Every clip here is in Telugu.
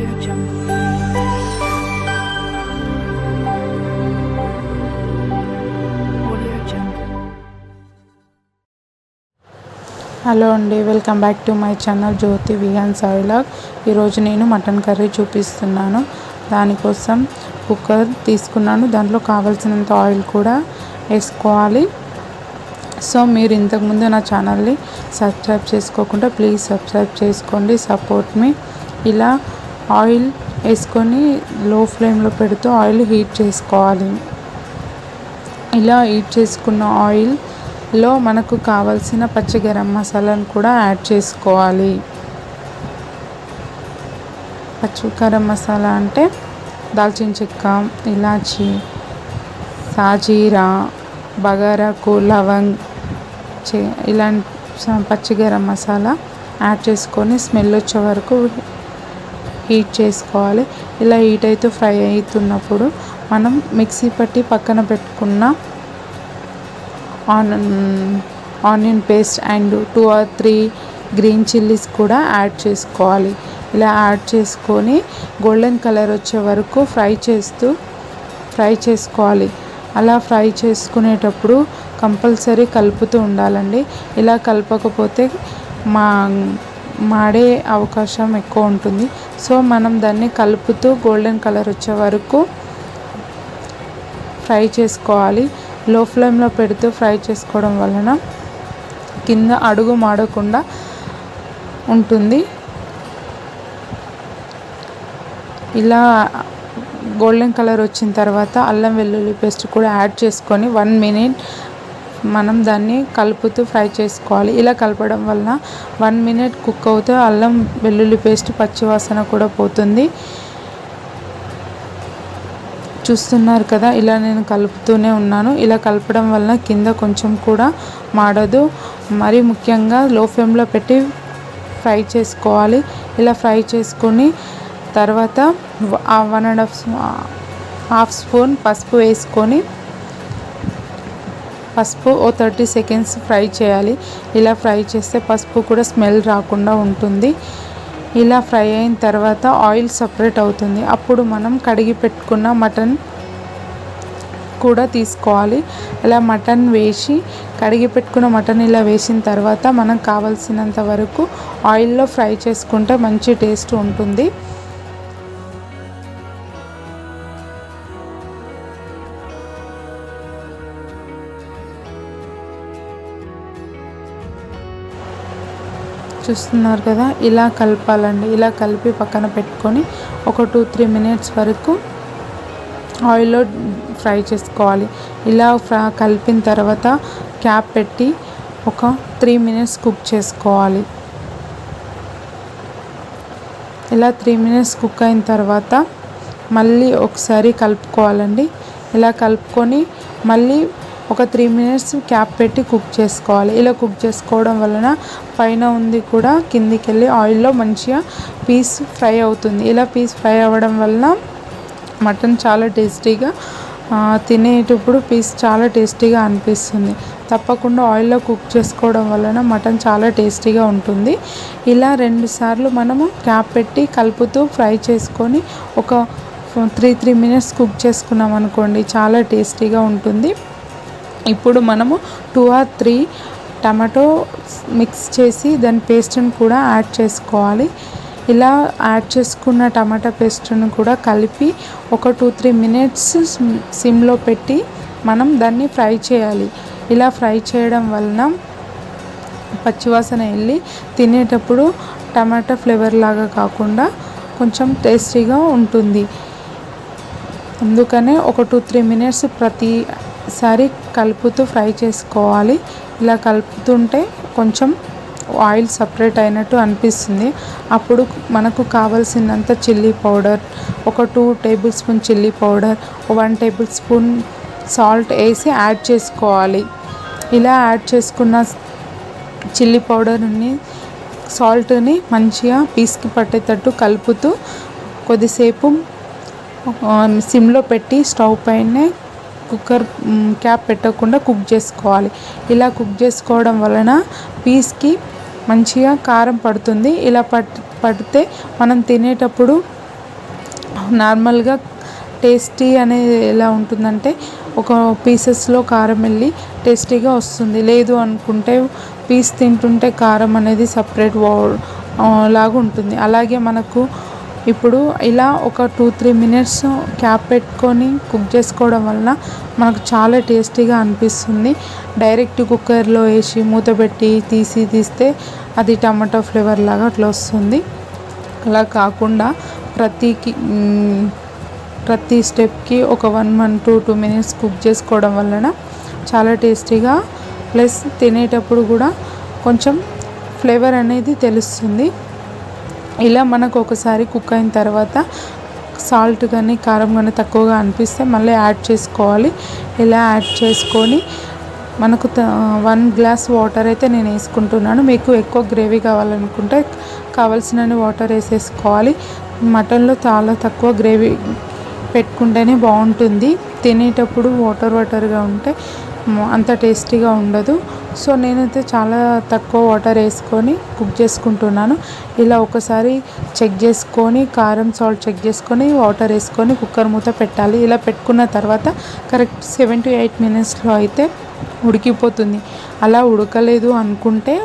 Audio Jungle. Audio Jungle. Hello అండి welcome back to my channel Jyothi Vihan సాయిలాగ్ ఈరోజు నేను మటన్ కర్రీ చూపిస్తున్నాను దానికోసం కుక్కర్ తీసుకున్నాను దాంట్లో కావాల్సినంత ఆయిల్ కూడా వేసుకోవాలి సో మీరు ఇంతకుముందు నా ఛానల్ని సబ్స్క్రైబ్ చేసుకోకుండా ప్లీజ్ సబ్స్క్రైబ్ చేసుకోండి సపోర్ట్ మీ ఇలా ఆయిల్ వేసుకొని లో ఫ్లేమ్లో పెడుతూ ఆయిల్ హీట్ చేసుకోవాలి. ఇలా హీట్ చేసుకున్న ఆయిల్లో మనకు కావలసిన పచ్చి గరం మసాలాను కూడా యాడ్ చేసుకోవాలి. పచ్చి గరం మసాలా అంటే దాల్చిన చెక్క ఇలాచి సాజీరా బగారాకు లవంగ్ చే ఇలాంటి పచ్చి గరం మసాలా యాడ్ చేసుకొని స్మెల్ వచ్చే వరకు హీట్ చేసుకోవాలి. ఇలా హీట్ అయితే ఫ్రై అవుతున్నప్పుడు మనం మిక్సీ పట్టి పక్కన పెట్టుకున్న on onion paste and two or three green chillies కూడా యాడ్ చేసుకోవాలి. ఇలా యాడ్ చేసుకొని గోల్డెన్ కలర్ వచ్చే వరకు ఫ్రై చేస్తూ ఫ్రై చేసుకోవాలి. అలా ఫ్రై చేసుకునేటప్పుడు కంపల్సరీ కలుపుతూ ఉండాలండి. ఇలా కలపకపోతే మా మాడే అవకాశం ఎక్కువ ఉంటుంది. సో మనం దాన్ని కలుపుతూ గోల్డెన్ కలర్ వచ్చే వరకు ఫ్రై చేసుకోవాలి. లో ఫ్లేమ్లో పెడుతూ ఫ్రై చేసుకోవడం వలన కింద అడుగు మాడకుండా ఉంటుంది. ఇలా గోల్డెన్ కలర్ వచ్చిన తర్వాత అల్లం వెల్లుల్లి పేస్ట్ కూడా యాడ్ చేసుకొని వన్ మినిట్ మనం దాన్ని కలుపుతూ ఫ్రై చేసుకోవాలి. ఇలా కలపడం వలన వన్ మినిట్ కుక్ అవుతే అల్లం వెల్లుల్లి పేస్ట్ పచ్చివాసన కూడా పోతుంది. చూస్తున్నారు కదా ఇలా నేను కలుపుతూనే ఉన్నాను. ఇలా కలపడం వలన కింద కొంచెం కూడా మాడదు. మరి ముఖ్యంగా లో ఫ్లేమ్లో పెట్టి ఫ్రై చేసుకోవాలి. ఇలా ఫ్రై చేసుకొని తర్వాత one and half half spoon పసుపు వేసుకొని పసుపు ఓ థర్టీ సెకండ్స్ ఫ్రై చేయాలి. ఇలా ఫ్రై చేస్తే పసుపు కూడా స్మెల్ రాకుండా ఉంటుంది. ఇలా ఫ్రై అయిన తర్వాత ఆయిల్ సపరేట్ అవుతుంది. అప్పుడు మనం కడిగి పెట్టుకున్న మటన్ కూడా తీసుకోవాలి. ఇలా మటన్ వేసి కడిగి పెట్టుకున్న మటన్ ఇలా వేసిన తర్వాత మనం కావలసినంత వరకు ఆయిల్లో ఫ్రై చేసుకుంటే మంచి టేస్ట్ ఉంటుంది. చూస్తున్నారు కదా ఇలా కలపాలండి. ఇలా కలిపి పక్కన పెట్టుకొని ఒక టూ త్రీ మినిట్స్ వరకు ఆయిల్లో ఫ్రై చేసుకోవాలి. ఇలా ఫ్రా కలిపిన తర్వాత క్యాప్ పెట్టి ఒక త్రీ మినిట్స్ కుక్ చేసుకోవాలి. ఇలా త్రీ మినిట్స్ కుక్ అయిన తర్వాత మళ్ళీ ఒకసారి కలుపుకోవాలండి. ఇలా కలుపుకొని మళ్ళీ ఒక త్రీ మినిట్స్ క్యాప్ పెట్టి కుక్ చేసుకోవాలి. ఇలా కుక్ చేసుకోవడం వలన పైన ఉంది కూడా కిందికి వెళ్ళి ఆయిల్లో మంచిగా పీస్ ఫ్రై అవుతుంది. ఇలా పీస్ ఫ్రై అవ్వడం వలన మటన్ చాలా టేస్టీగా తినేటప్పుడు పీస్ చాలా టేస్టీగా అనిపిస్తుంది. తప్పకుండా ఆయిల్లో కుక్ చేసుకోవడం వలన మటన్ చాలా టేస్టీగా ఉంటుంది. ఇలా రెండుసార్లు మనము క్యాప్ పెట్టి కలుపుతూ ఫ్రై చేసుకొని ఒక త్రీ త్రీ మినిట్స్ కుక్ చేసుకున్నాం అనుకోండి చాలా టేస్టీగా ఉంటుంది. ఇప్పుడు మనము two or three tomato mix చేసి దాని పేస్ట్ని కూడా యాడ్ చేసుకోవాలి. ఇలా యాడ్ చేసుకున్న టమాటా పేస్ట్ను కూడా కలిపి ఒక టూ త్రీ మినిట్స్ సిమ్లో పెట్టి మనం దాన్ని ఫ్రై చేయాలి. ఇలా ఫ్రై చేయడం వలన పచ్చివాసన వెళ్ళి తినేటప్పుడు టమాటా ఫ్లేవర్ లాగా కాకుండా కొంచెం టేస్టీగా ఉంటుంది. అందుకనే ఒక టూ త్రీ మినిట్స్ ప్రతి సరి కలుపుతూ ఫ్రై చేసుకోవాలి. ఇలా కలుపుతుంటే కొంచెం ఆయిల్ సపరేట్ అయినట్టు అనిపిస్తుంది. అప్పుడు మనకు కావలసినంత చిల్లీ పౌడర్ ఒక two table spoon chilli powder one table spoon salt వేసి యాడ్ చేసుకోవాలి. ఇలా యాడ్ చేసుకున్న చిల్లీ పౌడర్ని సాల్ట్ని మంచిగా పీస్కి పట్టేటట్టు కలుపుతూ కొద్దిసేపు సిమ్లో పెట్టి స్టవ్ పైనే కుక్కర్ క్యాప్ పెట్టకుండా కుక్ చేసుకోవాలి. ఇలా కుక్ చేసుకోవడం వలన పీస్కి మంచిగా కారం పడుతుంది. ఇలా పట్ పడితే మనం తినేటప్పుడు నార్మల్గా టేస్టీ అనేది ఎలా ఉంటుందంటే ఒక పీసెస్లో కారం వెళ్ళి టేస్టీగా వస్తుంది. లేదు అనుకుంటే పీస్ తింటుంటే కారం అనేది సపరేట్ లాగా ఉంటుంది. అలాగే మనకు ఇప్పుడు ఇలా ఒక టూ త్రీ మినిట్స్ క్యాప్ పెట్టుకొని కుక్ చేసుకోవడం వలన మనకు చాలా టేస్టీగా అనిపిస్తుంది. డైరెక్ట్ కుక్కర్లో వేసి మూత పెట్టి తీసి తీస్తే అది టమాటో ఫ్లేవర్ లాగా అట్లా వస్తుంది. అలా కాకుండా ప్రతికి ప్రతి స్టెప్కి ఒక one one two two minutes cook చేసుకోవడం వలన చాలా టేస్టీగా ప్లస్ తినేటప్పుడు కూడా కొంచెం ఫ్లేవర్ అనేది తెలుస్తుంది. ఇలా మనకు ఒకసారి కుక్ అయిన తర్వాత సాల్ట్ కానీ కారం కానీ తక్కువగా అనిపిస్తే మళ్ళీ యాడ్ చేసుకోవాలి. ఇలా యాడ్ చేసుకొని మనకు వన్ గ్లాస్ వాటర్ అయితే నేను వేసుకుంటున్నాను. మీకు ఎక్కువ గ్రేవీ కావాలనుకుంటే కావాల్సినన్ని వాటర్ వేసేసుకోవాలి. మటన్లో చాలా తక్కువ గ్రేవీ పెట్టుకుంటేనే బాగుంటుంది. తినేటప్పుడు వాటర్ వాటర్గా ఉంటే అంత టేస్టీగా ఉండదు. సో నేనైతే చాలా తక్కువ వాటర్ వేసుకొని కుక్ చేసుకుంటున్నాను. ఇలా ఒకసారి చెక్ చేసుకొని కారం సాల్ట్ చెక్ చేసుకొని వాటర్ వేసుకొని కుక్కర్ మూత పెట్టాలి. ఇలా పెట్టుకున్న తర్వాత కరెక్ట్ సెవెన్ టు ఎయిట్ మినిట్స్లో అయితే ఉడికిపోతుంది. అలా ఉడకలేదు అనుకుంటే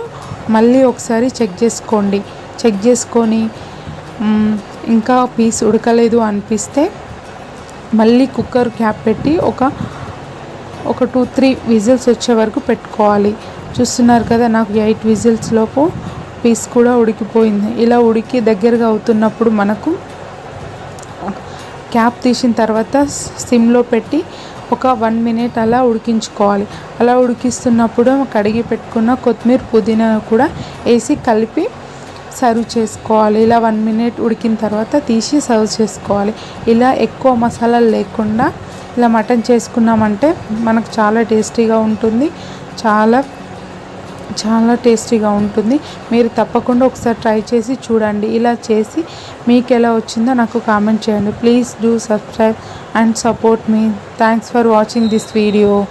మళ్ళీ ఒకసారి చెక్ చేసుకోండి. చెక్ చేసుకొని ఇంకా పీస్ ఉడకలేదు అనిపిస్తే మళ్ళీ కుక్కర్ క్యాప్ పెట్టి ఒక ఒక టూ త్రీ విజిల్స్ వచ్చే వరకు పెట్టుకోవాలి. చూస్తున్నారు కదా నాకు ఎయిట్ విజిల్స్ లోపు పీస్ కూడా ఉడికిపోయింది. ఇలా ఉడికి దగ్గరగా అవుతున్నప్పుడు మనకు క్యాప్ తీసిన తర్వాత సిమ్లో పెట్టి ఒక వన్ మినిట్ అలా ఉడికించుకోవాలి. అలా ఉడికిస్తున్నప్పుడు కడిగి పెట్టుకున్న కొత్తిమీర పుదీనా కూడా వేసి కలిపి సర్వ్ చేసుకోవాలి. ఇలా వన్ మినిట్ ఉడికిన తర్వాత తీసి సర్వ్ చేసుకోవాలి. ఇలా ఎక్కువ మసాలాలు లేకుండా ఇలా మటన్ చేసుకున్నామంటే మనకు చాలా టేస్టీగా ఉంటుంది. చాలా చాలా టేస్టీగా ఉంటుంది. మీరు తప్పకుండా ఒకసారి ట్రై చేసి చూడండి. ఇలా చేసి మీకు ఎలా వచ్చిందో నాకు కామెంట్ చేయండి. Please do subscribe and support me. Thanks for watching this video.